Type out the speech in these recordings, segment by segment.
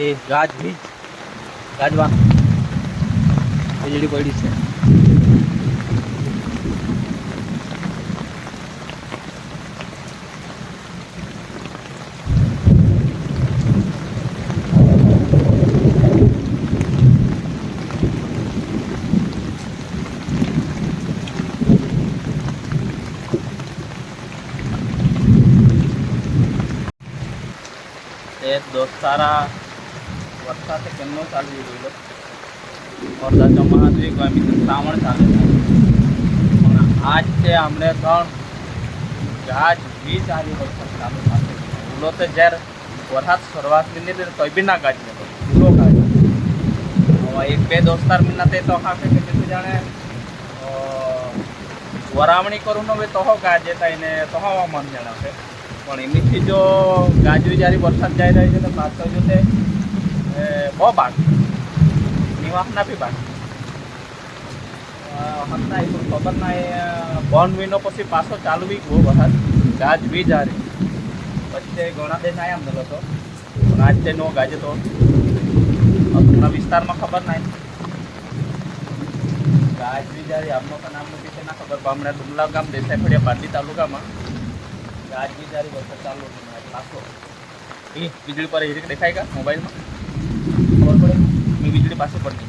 એ ગાજ વીજ ગાજવા. વીજળી પડી છે. દોસ્તારા વરસાદ કેમનો ચાલુ ગયેલો વરસાદ મહાદેવી ગમી તો શ્રાવણ ચાલે પણ આજ છે હમણે ત્રણ ગાજ વીજ આવી વરસાદ ચાલુ થશે ભૂલો તો જ્યારે વરસાદ શરૂઆત મિલી તો કોઈ બી ના ગાજ નતો ભૂલો ગાજ હવે એક બે દોસ્તાર મિલના તે તો હાકે કે તું જાણે અ, વરાવણી કરું ને હવે તો ગાજે તાઈને તો મન જણાવશે પણ એમનીથી જો ગાજવી જ્યારે વરસાદ જઈ રહ્યો છે તો પાછો જો તે એ, બહુ બાકી નિવાસના બી બાકી હતા એ પણ ખબર ના એ બોન વિનો પછી પાછો ચાલુ બી ગયો વરસાદ. ગાજ બી જારી પછી તે ઘણા દેશ આયા મળ્યો હતો પણ આજ તે નો ગાજે તો. આપણા વિસ્તારમાં ખબર નહીં. ગાજ બી જારી આમનો પણ નામનું બી ના ખબર હમણાં ડુમલા ગામ દેસાઈ ફળિયા પાટલી તાલુકામાં. ગાજ બી જારી વરસાદ ચાલુ હતો પાછો. એ વીજળી પર હિરીક દેખાય કા મોબાઈલમાં? ખબર પડે, મેં વીજળી પાસે પડતી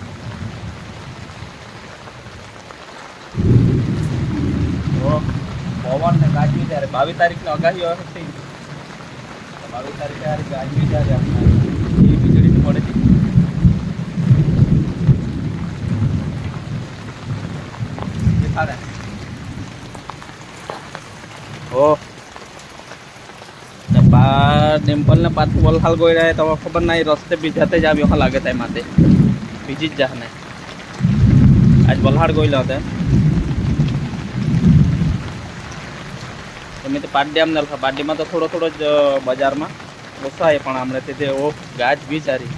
તો પવન ને ગાજવી ત્યારે બાવીસ તારીખની આગાહી હોય થઈ બાવીસ તારીખે હારી ગાજવી ત્યારે એ વીજળી પડે છે દેખાડે. ઓ ને પા ડિમ્પલ ને પાછું વલહાલ ગઈ રહ્યા તો ખબર નહીં, રસ્તે બીજાતે જ આવ્યો લાગે તે માટે બીજી જ જા ને આજ વલહાડ ગયેલો હતો. તમે તો પાડ્યામ ને પાડ્યામાં તો થોડો થોડો જ બજારમાં ઓછા પણ હમણાં તે ઓ ગાજ બિચારી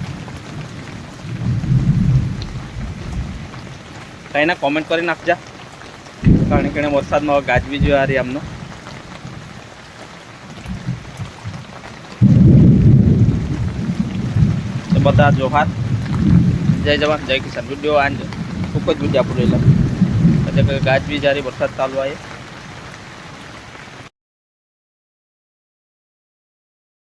કઈ ના કોમેન્ટ કરી નાખજા. કારણ કે વરસાદમાં ગાજવી જોઈએ હારી આમનો. બધા જોહાર જય જવાન, જય કિસાન. વીડિયો આજ ખૂબ જ વીડિયો પૂરેલા એટલે કે ગાજવી જ્યારે વરસાદ ચાલુ આવે